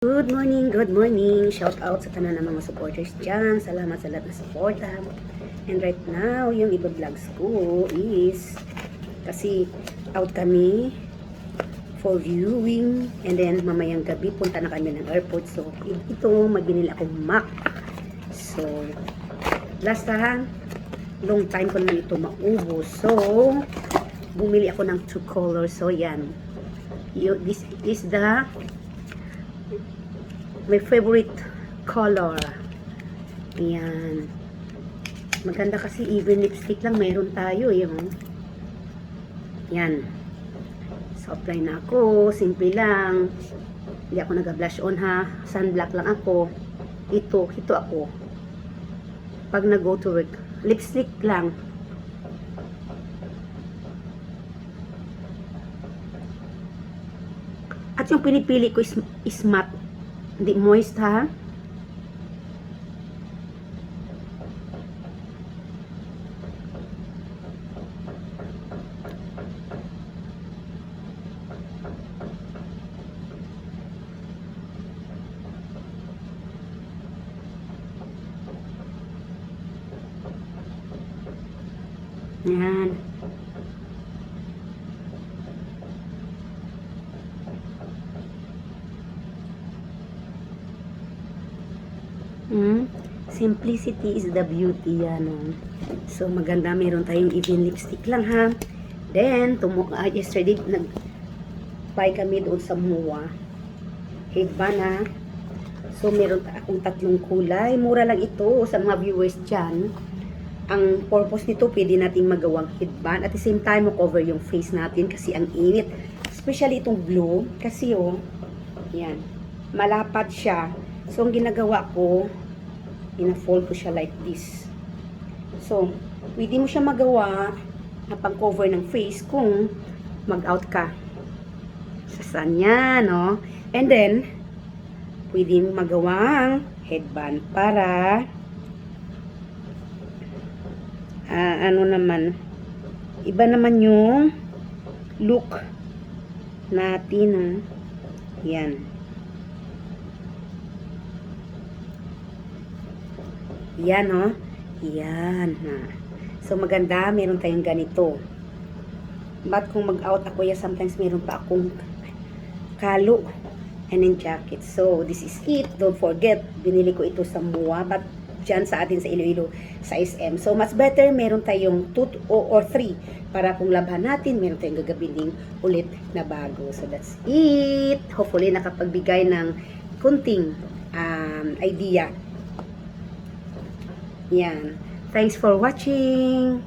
Good morning, good morning. Shout out sa tanan ng mga supporters dyan. Salamat sa lahat ng suporta. And right now, yung iba vlogs ko is kasi out kami for viewing and then mamayang gabi punta na kami ng airport. So, ito, maginil akong Mac. So, last time, long time ko naman ito maubos. So, bumili ako ng two colors. So, yan. This is the my favorite color. Ayan. Maganda kasi even lipstick lang meron tayo. Yung, yan. So, apply na ako. Simple lang. Hindi ako nag-blush on ha. Sunblock lang ako. Ito, ito ako. Pag nag-go to work. Lipstick lang. At yung pinipili ko is, is matte. Hindi moist ha. Yan. Simplicity is the beauty, yan. oh. So, maganda. Meron tayong even lipstick lang, ha. Then, tumu ah, yesterday, nag-buy kami doon sa MUA. Headband, ha. So, meron ta akong tatlong kulay. Mura lang ito sa mga viewers dyan. Ang purpose nito, pwede nating magawang headband. At the same time, cover yung face natin kasi ang init. Especially itong blue. Kasi, oh, yan. Malapad siya. So, ang ginagawa ko, ina-fold ko siya like this. So, pwede mo siya magawa na pang-cover ng face kung mag-out ka. Sa sanya, no? And then, pwede mo magawang headband para ah, ano naman, iba naman yung look natin, ha? Yan. Yan, no? Yan, ha. So, maganda, meron tayong ganito. But kung mag-out ako, ya sometimes meron pa akong kalo and then jacket. So, this is it. Don't forget, binili ko ito sa MUA, but dyan sa atin sa Iloilo, sa SM. So, mas better, meron tayong 2 or 3 para kung labhan natin, meron tayong gagabiling ulit na bago. So, that's it. Hopefully, nakapagbigay ng kunting um, idea yan. Thanks for watching.